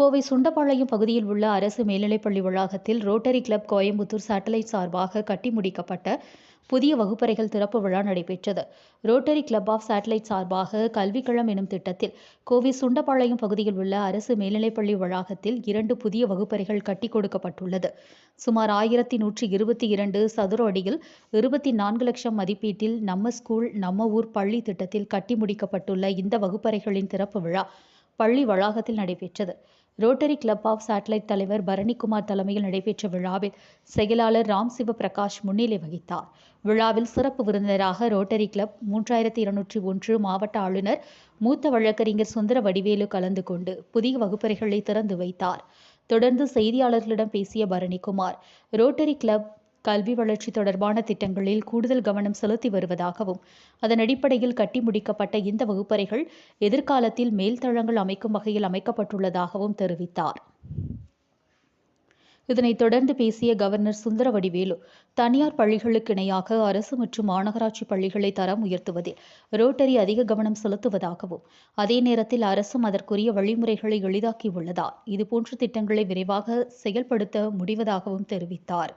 கோவை சுண்டபாளையம் பகுதியில் உள்ள அரசு மேல்நிலைப்பள்ளி வளாகத்தில் ரோட்டரி கிளப் கோயம்புத்தூர் சேட்டலைட் சார்பாக கட்டி முடிக்கப்பட்ட புதிய வகுப்பறைகள் திறப்பு விழா நடைபெற்றது. ரோட்டரி கிளப் ஆஃப் சேட்டலைட் சார்பாக கல்விக்களம் எனும் திட்டத்தில் கோவை சுண்டபாளையம் பகுதியில் உள்ள அரசு மேல்நிலைப்பள்ளி வளாகத்தில் இரண்டு புதிய வகுப்பறைகள் கட்டிக் கொடுக்கப்பட்டுள்ளது. சுமார் ஆயிரத்தி நூற்றி இருபத்தி இரண்டு சதுர அடியில் இருபத்தி நான்கு லட்சம் மதிப்பீட்டில் நம்ம ஸ்கூல் நம்ம ஊர் பள்ளி திட்டத்தில் கட்டி முடிக்கப்பட்டுள்ள இந்த வகுப்பறைகளின் திறப்பு விழா பள்ளி வளாகத்தில் நடைபெற்றது. ரோட்டரி கிளப் ஆஃப் சேட்டலைட் தலைவர் பரணிக்குமார் தலைமையில் நடைபெற்ற விழாவில் செயலாளர் ராம் சிவபிரகாஷ் முன்னிலை வகித்தார். விழாவில் சிறப்பு விருந்தினராக ரோட்டரி கிளப் மூன்றாயிரத்தி இருநூற்றி ஒன்று மாவட்ட ஆளுநர் மூத்த வழக்கறிஞர் சுந்தர வடிவேலு கலந்து கொண்டு புதிய வகுப்பறைகளை திறந்து வைத்தார். தொடர்ந்து செய்தியாளர்களிடம் பேசிய பரணிக்குமார் ரோட்டரி கிளப் கல்வி வளர்ச்சி தொடர்பான திட்டங்களில் கூடுதல் கவனம் செலுத்தி வருவதாகவும் அதன் அடிப்படையில் கட்டி முடிக்கப்பட்ட இந்த வகுப்பறைகள் எதிர்காலத்தில் மேல்தளங்கள் அமைக்கும் வகையில் அமைக்கப்பட்டுள்ளதாகவும் தெரிவித்தார். இதனைத் தொடர்ந்து பேசிய கவர்னர் சுந்தரவடிவேலு தனியார் பள்ளிகளுக்கு இணையாக அரசு மற்றும் மாநகராட்சி பள்ளிகளை தரம் உயர்த்துவதில் ரோட்டரி அதிக கவனம் செலுத்துவதாகவும் அதே நேரத்தில் அரசும் அதற்குரிய வழிமுறைகளை எளிதாக்கியுள்ளதால் இதுபோன்ற திட்டங்களை விரைவாக செயல்படுத்த முடிவதாகவும் தெரிவித்தார்.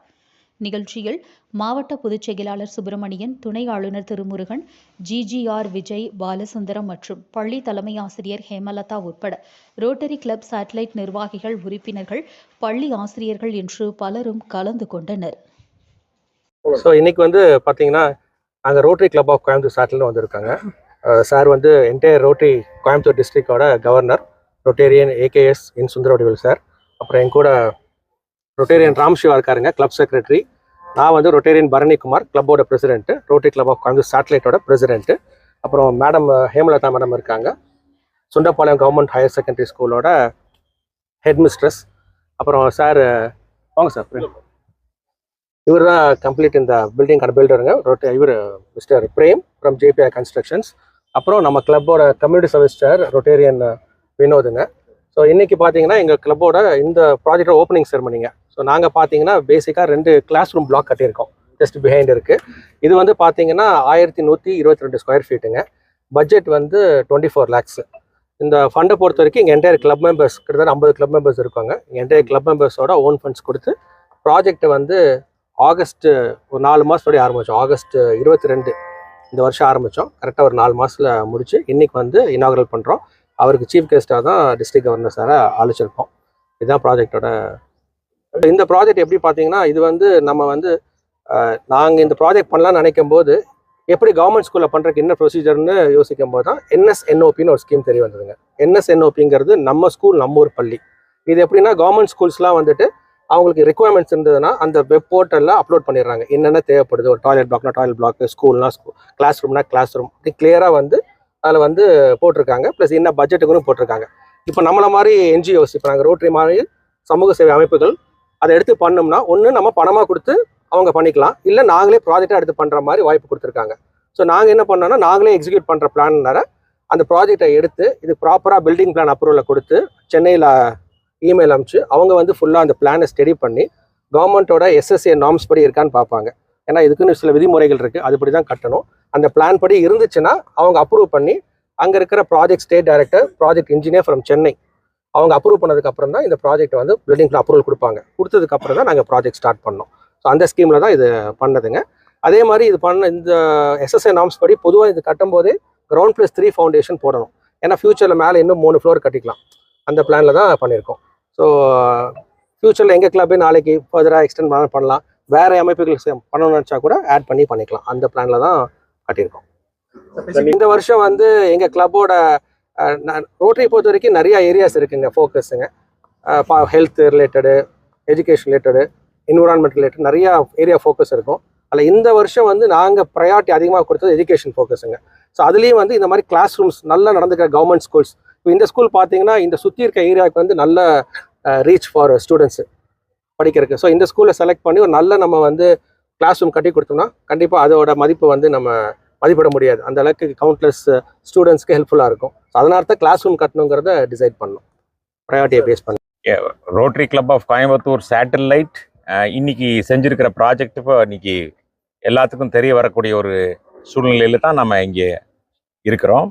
நிகழ்ச்சியில் மாவட்ட பொதுச் செயலாளர் சுப்பிரமணியன் துணை ஆளுநர் திருமுருகன் ஜிஜிஆர் விஜய் பாலசுந்தரம் மற்றும் பள்ளி தலைமை ஆசிரியர் ஹேமலதா உட்பட ரோட்டரி கிளப் சேட்டலைட் நிர்வாகிகள் உறுப்பினர்கள் பள்ளி ஆசிரியர்கள் என்று பலரும் கலந்து கொண்டனர். ஸோ இன்னைக்கு வந்து பார்த்தீங்கன்னா நாங்கள் Rotary Club of Coimbatore satellite வந்திருக்காங்க. சார் வந்து என்டையர் ரோட்டரி கோயம்புத்தூர் டிஸ்ட்ரிக்டோட கவர்னர் ரொட்டேரியன் ஏகேஎஸ் இன் சுந்தரவடிவல் சார். அப்புறம் என் கூட ரொட்டேரியன் ராம் சிவா இருக்காருங்க கிளப் செக்ரட்டரி நான் வந்து Rotarian Baranikumar கிளப்போட president rotary club of Congress சேட்டலைட்டோட president அப்புறம் மேடம் ஹேமலதா மேடம் இருக்காங்க. சுண்டப்பாளையம் கவர்மெண்ட் ஹையர் செகண்டரி ஸ்கூலோட ஹெட் மிஸ்ட்ரஸ் அப்புறம் சார் வாங்க சார் இவர் தான் கம்ப்ளீட் இந்த பில்டிங் கடை பில்டருங்க ரொட்டே இவர் mister Prem from JBI constructions அப்புறம் நம்ம கிளப்போட கம்யூனிட்டி சர்வீஸ் சார் ரொட்டேரியன் வினோதுங்க. ஸோ இன்னைக்கு பார்த்தீங்கன்னா எங்கள் கிளப்போட இந்த ப்ராஜெக்டோட ஓப்பனிங் செரமனிங்க ஸோ நாங்கள் பார்த்தீங்கன்னா பேசிக்காக ரெண்டு கிளாஸ் ரூம் பிளாக் கட்டியிருக்கோம். ஜஸ்ட் பிஹைண்ட் இருக்குது இது வந்து பார்த்தீங்கன்னா ஆயிரத்தி நூற்றி இருபத்தி ரெண்டு ஸ்கொயர் ஃபீட்டுங்க பட்ஜெட் வந்து டுவெண்ட்டி ஃபோர் லேக்ஸ் இந்த ஃபண்டை பொறுத்த வரைக்கும் எங்கள் என்டையர் கிளப் மெம்பர்ஸ் கிட்டத்தட்ட ஐம்பது கிளப் மெம்பர்ஸ் இருக்காங்க. என்டையர் கிளப் மெம்பர்ஸோட ஓன் ஃபண்ட்ஸ் கொடுத்து ப்ராஜெக்ட்டை வந்து ஆகஸ்ட் ஒரு நாலு மாதத்தோடய ஆரம்பித்தோம் ஆகஸ்ட் இருபத்தி ரெண்டு இந்த வருஷம் ஆரம்பித்தோம் கரெக்டாக ஒரு நாலு மாதத்தில் முடிச்சு இன்றைக்கி வந்து இனாகரல் பண்ணுறோம் அவருக்கு சீஃப் கெஸ்ட்டாக தான் டிஸ்ட்ரிக்ட் கவர்னர் சாரை அழைச்சிருக்கோம். இதுதான் ப்ராஜெக்டோட இந்த ப்ராஜெக்ட் எப்படி பார்த்தீங்கன்னா இது வந்து நம்ம வந்து நாங்கள் இந்த ப்ராஜெக்ட் பண்ணலாம்னு நினைக்கும் போது எப்படி கவர்மெண்ட் ஸ்கூலில் பண்ணுறதுக்கு என்ன ப்ரொசீஜர்னு யோசிக்கும் போது தான் என்எஸ்என்ஓபின்னு ஒரு ஸ்கீம் தெரிய வந்ததுங்க. என்எஸ்என்ஓபிங்கிறது நம்ம ஸ்கூல் நம்ம ஊர் பள்ளி. இது எப்படின்னா கவர்மெண்ட் ஸ்கூல்ஸ்லாம் வந்துட்டு அவங்களுக்கு ரெக்குவயர்மெண்ட்ஸ் இருந்ததுன்னா அந்த வெப் போர்ட்டலில் அப்லோட் பண்ணிடுறாங்க. என்னென்ன தேவைப்படுது ஒரு டாய்லெட் பிளாக்னா டாய்லெட் பிளாக் ஸ்கூல்னா ஸ்கூல் கிளாஸ் ரூம்னா கிளாஸ் ரூம் இப்படி கிளியராக வந்து அதில் வந்து போட்டிருக்காங்க. ப்ளஸ் என்ன பட்ஜெட்டுக்குன்னு போட்டிருக்காங்க. இப்போ நம்மளை மாதிரி என்ஜிஓஸ் இப்போ நாங்கள் ரோட்டரி மாதிரி சமூக சேவை அமைப்புகள் அதை எடுத்து பண்ணோம்னா ஒன்று நம்ம பணமாக கொடுத்து அவங்க பண்ணிக்கலாம். இல்லை நாங்களே ப்ராஜெக்டாக எடுத்து பண்ணுற மாதிரி வாய்ப்பு கொடுத்துருக்காங்க. ஸோ நாங்கள் என்ன பண்ணோம்னா நாங்களே எக்ஸிக்யூட் பண்ணுற பிளான்னார அந்த ப்ராஜெக்டை எடுத்து இது ப்ராப்பராக பில்டிங் பிளான் அப்ரூவலை கொடுத்து சென்னையில் இமெயில் அனுப்பிச்சு அவங்க வந்து ஃபுல்லாக அந்த பிளானை ஸ்டடி பண்ணி கவர்மெண்ட்டோட எஸ்எஸ்ஏ நார்ம்ஸ் படி இருக்கான்னு பார்ப்பாங்க. ஏன்னா இதுக்குன்னு சில விதிமுறைகள் இருக்குது அதுபடி தான் கட்டணும். அந்த பிளான் படி இருந்துச்சுன்னா அவங்க அப்ரூவ் பண்ணி அங்கே இருக்கிற project state director project engineer from Chennai அவங்க அப்ரூவ் பண்ணதுக்கு அப்புறம் தான் இந்த ப்ராஜெக்ட் வந்து பில்டிங் அப்ரூவல் கொடுப்பாங்க. கொடுத்ததுக்கு அப்புறம் தான் நாங்கள் ப்ராஜெக்ட் ஸ்டார்ட் பண்ணோம். ஸோ அந்த ஸ்கீமில் தான் இது பண்ணதுங்க. அதே மாதிரி இது பண்ண இந்த எஸ்எஸ்ஐ நாம்ஸ் படி பொதுவாக இது கட்டும்போதே கிரவுண்ட் ப்ளஸ் த்ரீ ஃபவுண்டேஷன் போடணும். ஏன்னா ஃபியூச்சரில் மேலே இன்னும் மூணு ஃப்ளோர் கட்டிக்கலாம். அந்த பிளானில் தான் பண்ணியிருக்கோம். ஸோ ஃபியூச்சரில் எங்கள் கிளப்பே நாளைக்கு ஃபர்தராக எக்ஸ்டெண்ட் பண்ண பண்ணலாம். வேறு அமைப்புகள் பண்ணணும்னு நினச்சா கூட ஆட் பண்ணி பண்ணிக்கலாம். அந்த பிளானில் தான் கட்டியிருக்கோம். இந்த வருஷம் வந்து எங்கள் கிளப்போட ரோட்டரி பொறுத்த வரைக்கும் நிறையா ஏரியாஸ் இருக்குங்க ஃபோக்கஸுங்க health related education related environment related நிறையா ஏரியா ஃபோக்கஸ் இருக்கும். அதில் இந்த வருஷம் வந்து நாங்கள் ப்ரையாரிட்டி அதிகமாக கொடுத்தது எஜுகேஷன் ஃபோக்கஸுங்க ஸோ அதுலேயும் வந்து இந்த மாதிரி கிளாஸ் ரூம்ஸ் நல்லா நடந்துக்கிற கவர்மெண்ட் ஸ்கூல்ஸ் இப்போ இந்த ஸ்கூல் பார்த்தீங்கன்னா இந்த சுற்றி இருக்க ஏரியாவுக்கு வந்து நல்ல ரீச் ஃபார் ஸ்டூடெண்ட்ஸு படிக்கிறதுக்கு. ஸோ இந்த ஸ்கூலில் செலக்ட் பண்ணி ஒரு நல்ல நம்ம வந்து கிளாஸ் ரூம் கட்டி கொடுத்தோம்னா கண்டிப்பாக அதோட மதிப்பு வந்து நம்ம மதிப்பிட முடியாது. அந்த அளவுக்கு கவுண்ட்லெஸ் ஸ்டூடெண்ட்ஸ்க்கு ஹெல்ப்ஃபுல்லாக இருக்கும். அதனால தான் கிளாஸ் ரூம் கட்டணுங்கிறத டிசைட் பண்ணணும் ப்ரையாரிட்டியை பேஸ் பண்ணி. Rotary club of Coimbatore satellite இன்னைக்கு செஞ்சிருக்கிற ப்ராஜெக்ட் இப்போ இன்னைக்கு எல்லாத்துக்கும் தெரிய வரக்கூடிய ஒரு சூழ்நிலையில தான் நம்ம இங்கே இருக்கிறோம்.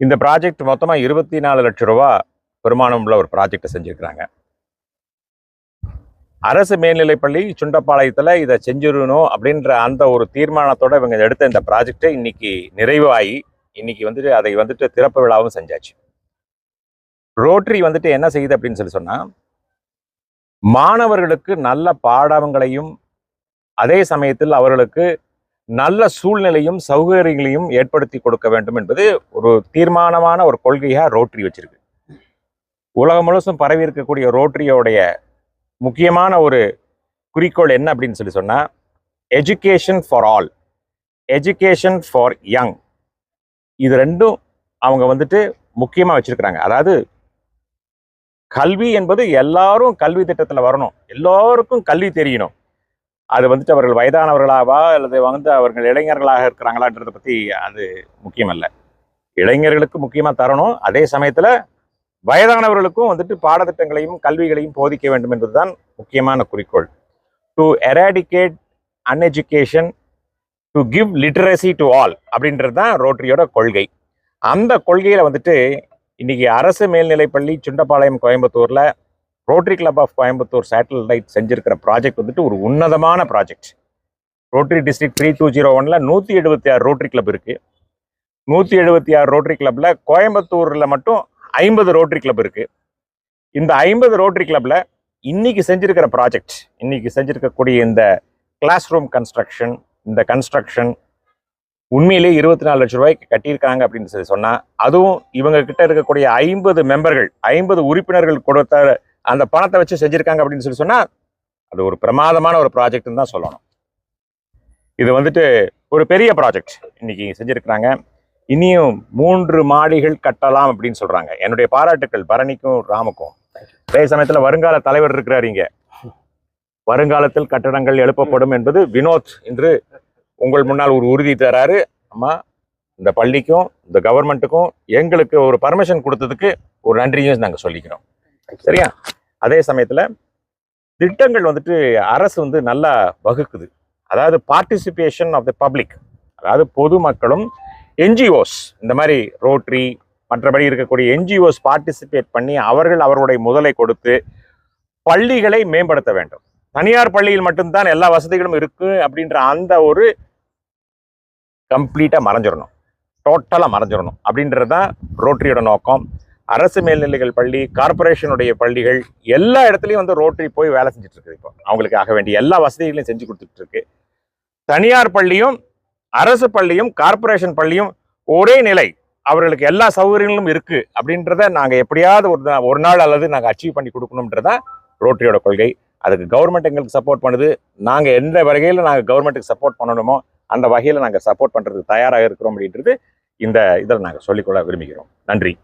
இந்த ப்ராஜெக்ட் மொத்தமாக இருபத்தி நாலு லட்ச ரூபா பெருமானம் உள்ள ஒரு ப்ராஜெக்டை செஞ்சுருக்கிறாங்க. அரசு மேல்நிலைப்பள்ளி சுண்டப்பாளையத்தில் இதை செஞ்சிடணும் அப்படின்ற அந்த ஒரு தீர்மானத்தோட இவங்க எடுத்த இந்த ப்ராஜெக்டை இன்னைக்கு நிறைவாகி இன்னைக்கு வந்துட்டு அதை வந்துட்டு திறப்பு விழாவும் செஞ்சாச்சு. ரோட்டரி வந்துட்டு என்ன செய்யுது அப்படின்னு சொல்லி சொன்னா மாணவர்களுக்கு நல்ல பாடங்களையும் அதே சமயத்தில் அவர்களுக்கு நல்ல சூழ்நிலையும் சௌகரியங்களையும் ஏற்படுத்தி கொடுக்க வேண்டும் என்பது ஒரு தீர்மானமான ஒரு கொள்கையாக ரோட்டரி வச்சிருக்கு. உலகம் முழுசும் பரவி இருக்கக்கூடிய ரோட்டரியோடைய முக்கியமான ஒரு குறிக்கோள் என்ன அப்படின்னு சொல்லி சொன்னா education for all education for young இது ரெண்டும் அவங்க வந்துட்டு முக்கியமாக வச்சிருக்கிறாங்க. அதாவது கல்வி என்பது எல்லாரும் கல்வி திட்டத்தில் வரணும். எல்லோருக்கும் கல்வி தெரியணும். அது வந்துட்டு அவர்கள் வயதானவர்களாவா அல்லது வந்து அவர்கள் இளைஞர்களாக இருக்கிறாங்களான்றதை பற்றி அது முக்கியமல்ல. இளைஞர்களுக்கு முக்கியமாக தரணும். அதே சமயத்தில் வயதானவர்களுக்கும் வந்துட்டு பாடத்திட்டங்களையும் கல்விகளையும் போதிக்க வேண்டும் என்பதுதான் முக்கியமான குறிக்கோள். To eradicate uneducation to give literacy to all அப்படின்றது தான் ரோட்டரியோட கொள்கை. அந்த கொள்கையில் வந்துட்டு இன்னைக்கு அரசு மேல்நிலைப்பள்ளி சுண்டப்பாளையம் கோயம்புத்தூரில் rotary club of Coimbatore satellite செஞ்சுருக்கிற project வந்துட்டு ஒரு உன்னதமான project rotary district three two zero ஒனில் நூற்றி எழுபத்தி ஆறு ரோட்டரி கிளப் இருக்குது நூற்றி எழுபத்தி ஆறு ரோட்டரி கிளப்பில் கோயம்புத்தூரில் மட்டும் ஐம்பது ரோட்டரி கிளப் இருக்குது இந்த ஐம்பது ரோட்டரி கிளப்பில் இன்றைக்கி செஞ்சிருக்கிற ப்ராஜெக்ட் இன்றைக்கி செஞ்சுருக்கக்கூடிய இந்த கிளாஸ் ரூம் கன்ஸ்ட்ரக்ஷன் இந்த கன்ஸ்ட்ரக்ஷன் உண்மையிலேயே இருபத்தி நாலு லட்ச ரூபாய்க்கு கட்டியிருக்காங்க அப்படின்னு சொல்லி சொன்னால் அதுவும் இவங்க கிட்ட இருக்கக்கூடிய ஐம்பது மெம்பர்கள் ஐம்பது உறுப்பினர்கள் கொடுத்த அந்த பணத்தை வச்சு செஞ்சுருக்காங்க அப்படின்னு சொல்லி சொன்னால் அது ஒரு பிரமாதமான ஒரு ப்ராஜெக்ட்னு தான் சொல்லணும். இது வந்துட்டு ஒரு பெரிய ப்ராஜெக்ட் இன்னைக்கு செஞ்சுருக்குறாங்க. இனியும் மூன்று மாடிகள் கட்டலாம் அப்படின்னு சொல்கிறாங்க என்னுடைய பாராட்டுக்கள் பரணிக்கும் ராமுக்கும். அதே சமயத்தில் வருங்கால தலைவர் இருக்கிறார் இங்கே. வருங்காலத்தில் கட்டடங்கள் எழுப்பப்படும் என்பது வினோத் இன்று உங்கள் முன்னால் ஒரு உறுதி தராரு. அம்மா இந்த பள்ளிக்கும் இந்த கவர்மெண்ட்டுக்கும் எங்களுக்கு ஒரு பர்மிஷன் கொடுத்ததுக்கு ஒரு நன்றியும் நாங்கள் சொல்லிக்கிறோம். சரியா? அதே சமயத்தில் திட்டங்கள் வந்துட்டு அரசு வந்து நல்லா வகுக்குது. அதாவது பார்ட்டிசிபேஷன் ஆஃப் த பப்ளிக் அதாவது பொதுமக்களும் என்ஜிஓஸ் இந்த மாதிரி ரோட்ரி மற்றபடி இருக்கக்கூடிய என்ஜிஓஸ் பார்ட்டிசிபேட் பண்ணி அவர்கள் அவர்களுடைய முதலை கொடுத்து பள்ளிகளை மேம்படுத்த வேண்டும். தனியார் பள்ளியில் மட்டும்தான் எல்லா வசதிகளும் இருக்குது அப்படின்ற அந்த ஒரு கம்ப்ளீட்டாக மறைஞ்சிடணும். டோட்டலாக மறைஞ்சிடணும். அப்படின்றது தான் ரோட்டரியோட நோக்கம். அரசு மேல்நிலைகள் பள்ளி கார்ப்பரேஷனுடைய பள்ளிகள் எல்லா இடத்துலையும் வந்து ரோட்டரி போய் வேலை செஞ்சுட்டு இருக்குது இப்போ. அவங்களுக்கு ஆக வேண்டிய எல்லா வசதிகளையும் செஞ்சு கொடுத்துட்டு இருக்கு தனியார் பள்ளியும் அரசு பள்ளியும் கார்ப்பரேஷன் பள்ளியும் ஒரே நிலை. அவர்களுக்கு எல்லா சௌகரியங்களும் இருக்குது அப்படின்றத நாங்கள் எப்படியாவது ஒரு ஒரு நாள் அல்லது நாங்கள் அச்சீவ் பண்ணி கொடுக்கணுன்றதான் ரோட்டரியோட கொள்கை. அதுக்கு கவர்மெண்ட் எங்களுக்கு சப்போர்ட் பண்ணுது. நாங்கள் எந்த வகையில் நாங்கள் கவர்மெண்ட்டுக்கு சப்போர்ட் பண்ணணுமோ அந்த வகையில் நாங்கள் சப்போர்ட் பண்ணுறதுக்கு தயாராக இருக்கிறோம் அப்படின்றது இந்த இதில் நாங்கள் சொல்லிக்கொள்ள விரும்புகிறோம். நன்றி.